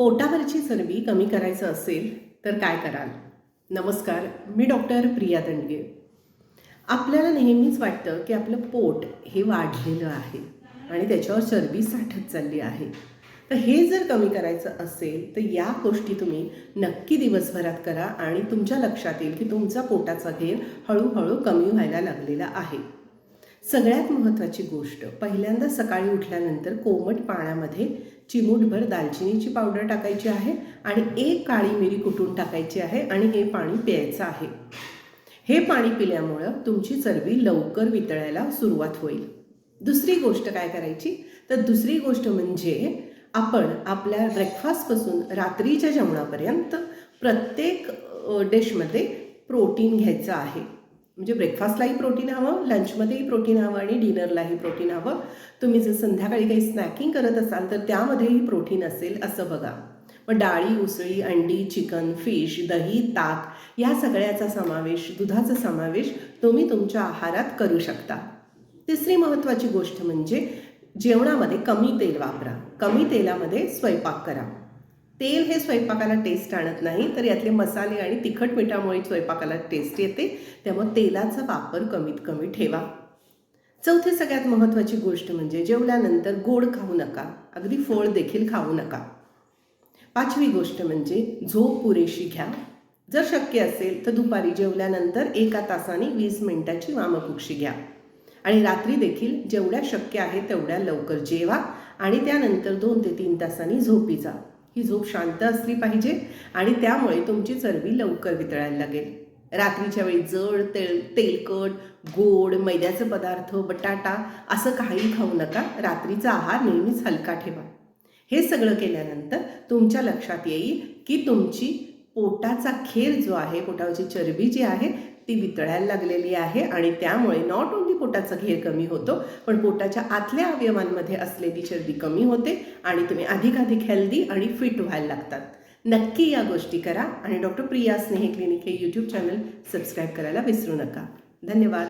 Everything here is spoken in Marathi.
पोटावरची चरबी कमी करायचं असेल तर काय कराल? नमस्कार मी डॉक्टर प्रिया दंडगे. आपल्याला नेहमीच वाटतं की आपलं पोट हे वाढलेलं आहे आणि त्याच्यावर चरबी साठत चालली आहे. तर हे जर कमी करायचं असेल तर या गोष्टी तुम्ही नक्की दिवसभरात करा आणि तुमच्या लक्षात येईल की तुमचा पोटाचा घेर हळूहळू कमी व्हायला लागलेला आहे. सगळ्यात महत्त्वाची गोष्ट पहिल्यांदा सकाळी उठल्यानंतर कोमट पाण्यामध्ये चिमूटभर दालचिनीची पावडर टाकायची आहे आणि एक काळी मिरी कुटून टाकायची आहे आणि हे पाणी प्यायचं आहे. हे पाणी पिल्यामुळं तुमची चरबी लवकर वितळायला सुरुवात होईल. दुसरी गोष्ट काय करायची? तर दुसरी गोष्ट म्हणजे आपण आपल्या ब्रेकफास्टपासून रात्रीच्या जेवणापर्यंत प्रत्येक डिशमध्ये प्रोटीन घ्यायचं आहे. म्हणजे ब्रेकफास्टलाही प्रोटीन हवं लंचमध्येही प्रोटीन हवं आणि डिनरलाही प्रोटीन हवं. तुम्ही जर संध्याकाळी काही स्नॅकिंग करत असाल तर त्यामध्येही प्रोटीन असेल असं बघा. मग डाळी उसळी अंडी चिकन फिश दही ताक या सगळ्याचा समावेश दुधाचा समावेश तुम्ही तुमच्या आहारात करू शकता. तिसरी महत्त्वाची गोष्ट म्हणजे जेवणामध्ये कमी तेल वापरा. कमी तेलामध्ये स्वयंपाक करा. तेल हे स्वयंपाकाला टेस्ट आणत नाही तर यातले मसाले आणि तिखट मिठामुळे स्वयंपाकाला टेस्ट येते. त्यामुळे तेलाचा वापर कमीत कमी ठेवा. चौथी सगळ्यात महत्त्वाची गोष्ट म्हणजे जेवल्यानंतर गोड खाऊ नका. अगदी फळ देखील खाऊ नका. पाचवी गोष्ट म्हणजे झोप पुरेशी घ्या. जर शक्य असेल तर दुपारी जेवल्यानंतर एका तासाने वीस मिनिटाची वामकुक्षी घ्या. आणि रात्री देखील जेवढ्या शक्य आहे तेवढ्या लवकर जेवा आणि त्यानंतर दोन ते तीन तासांनी झोपी जा. ही झोप शांत असली पाहिजे आणि त्यामुळे तुमची चरबी लवकर वितळायला लागेल. रात्रीच्या वेळी जड तेल तेलकट गोड मैद्याचे पदार्थ बटाटा असं काही खाऊ नका. रात्रीचा आहार नेहमीच हलका ठेवा. हे सगळं केल्यानंतर तुमच्या लक्षात येईल की तुमची पोटाचा खेर जो आहे पोटावरची चरबी जी आहे ती वितळायला लागलेली आहे आणि त्यामुळे नॉट ओन्ली पोटाचा घेर कमी होतो पण पोटाच्या आतल्या अवयवांमध्ये असलेली चरबी कमी होते आणि तुम्ही अधिकाधिक हेल्दी आणि फिट व्हायला लागतात. नक्की या गोष्टी करा आणि डॉक्टर प्रिया स्नेह क्लिनिक हे यूट्यूब चॅनल सबस्क्राईब करायला विसरू नका. धन्यवाद.